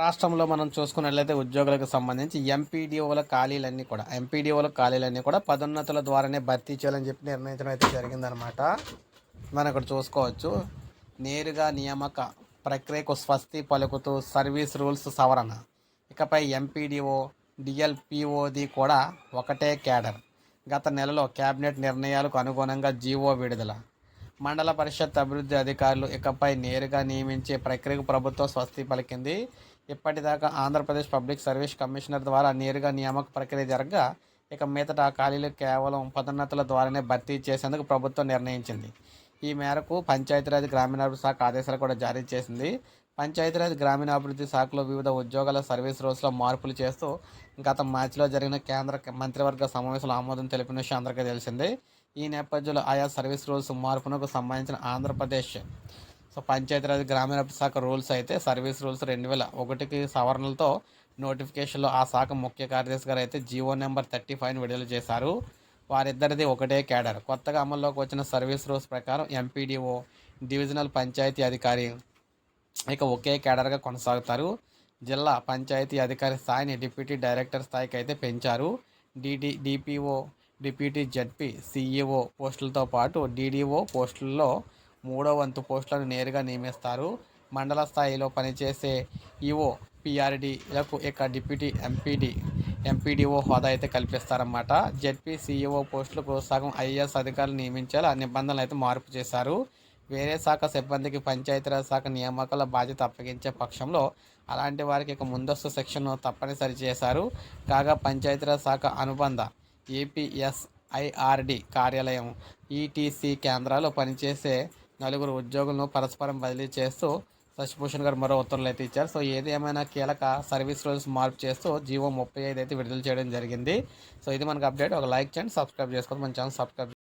రాష్ట్రంలో మనం చూసుకున్నట్లయితే ఉద్యోగులకు సంబంధించి ఎంపీడీఓల ఖాళీలన్నీ కూడా ఎంపీడీఓల ఖాళీలన్నీ కూడా పదోన్నతుల ద్వారానే భర్తీ చేయాలని చెప్పి నిర్ణయించడం అయితే జరిగిందనమాట మనం ఇక్కడ చూసుకోవచ్చు. నేరుగా నియామక ప్రక్రియకు స్వస్తి పలుకుతూ సర్వీస్ రూల్స్ సవరణ. ఇకపై ఎంపీడీఓ డిఎల్పిఓది కూడా ఒకటే క్యాడర్. గత నెలలో కేబినెట్ నిర్ణయాలకు అనుగుణంగా జీవో విడుదల. మండల పరిషత్ అభివృద్ధి అధికారులు ఇకపై నేరుగా నియమించే ప్రక్రియకు ప్రభుత్వం స్వస్తి పలికింది. ఇప్పటిదాకా ఆంధ్రప్రదేశ్ పబ్లిక్ సర్వీస్ కమిషనర్ ద్వారా నేరుగా నియామక ప్రక్రియ జరగగా ఇక మీదట ఆ ఖాళీలు కేవలం పదోన్నతుల ద్వారానే భర్తీ చేసేందుకు ప్రభుత్వం నిర్ణయించింది. ఈ మేరకు పంచాయతీరాజ్ గ్రామీణాభివృద్ధి శాఖ ఆదేశాలు కూడా జారీ చేసింది. పంచాయతీరాజ్ గ్రామీణాభివృద్ధి శాఖలో వివిధ ఉద్యోగాల సర్వీస్ రోజులో మార్పులు చేస్తూ గత మార్చిలో జరిగిన కేంద్ర మంత్రివర్గ సమావేశంలో ఆమోదం తెలిపిన విషయం అందరికీ తెలిసిందే. ఈ నేపథ్యంలో ఆయా సర్వీస్ రూల్స్ మార్పునకు సంబంధించిన ఆంధ్రప్రదేశ్ సో పంచాయతీరాజ్ గ్రామీణాభివృద్ధి శాఖ రూల్స్ అయితే సర్వీస్ రూల్స్ రెండు వేల ఒకటికి సవరణలతో నోటిఫికేషన్లో ఆ శాఖ ముఖ్య కార్యదర్శి గారు అయితే జీవో నెంబర్ థర్టీ ఫైవ్ విడుదల చేశారు. వారిద్దరిది ఒకటే క్యాడర్. కొత్తగా అమల్లోకి వచ్చిన సర్వీస్ రూల్స్ ప్రకారం ఎంపీడీఓ డివిజనల్ పంచాయతీ అధికారి ఇక ఒకే కేడర్గా కొనసాగుతారు. జిల్లా పంచాయతీ అధికారి స్థాయిని డిప్యూటీ డైరెక్టర్ స్థాయికి అయితే పెంచారు. DD DPO deputy ZP CEO పోస్టులతో పాటు డిడిఓ పోస్టుల్లో మూడో వంతు పోస్టులను నేరుగా నియమిస్తారు. మండల స్థాయిలో పనిచేసే ఈఓ పిఆర్డీలకు ఇక డిప్యూటీ ఎంపీడీ ఎంపీడీఓ హోదా అయితే కల్పిస్తారన్నమాట. జెడ్పీ సీఈఓ పోస్టులకు సగం ఐఏఎస్ అధికారులు నియమించేలా నిబంధనలు అయితే మార్పు చేశారు. వేరే శాఖ సిబ్బందికి పంచాయతీరాజ్ శాఖ నియామకాల బాధ్యత అప్పగించే పక్షంలో అలాంటి వారికి ఇక ముందస్తు శిక్షను తప్పనిసరి చేశారు. కాగా పంచాయతీరాజ్ శాఖ అనుబంధ ఏపీఎస్ఐఆర్డి కార్యాలయం ఈటీసీ కేంద్రాల్లో పనిచేసే నలుగురు ఉద్యోగులను పరస్పరం బదిలీ చేస్తూ శశిభూషణ్ గారు మరో ఉత్తర్వులు అయితే ఇచ్చారు. సో ఏది ఏమైనా కీలక సర్వీస్ రూల్స్ మార్పు చేస్తూ జీవో ముప్పై ఐదు అయితే విడుదల చేయడం జరిగింది. సో ఇది మనకు అప్డేట్. ఒక లైక్ చేయండి సబ్స్క్రైబ్ చేసుకోండి. మన ఛానల్ సబ్స్క్రైబ్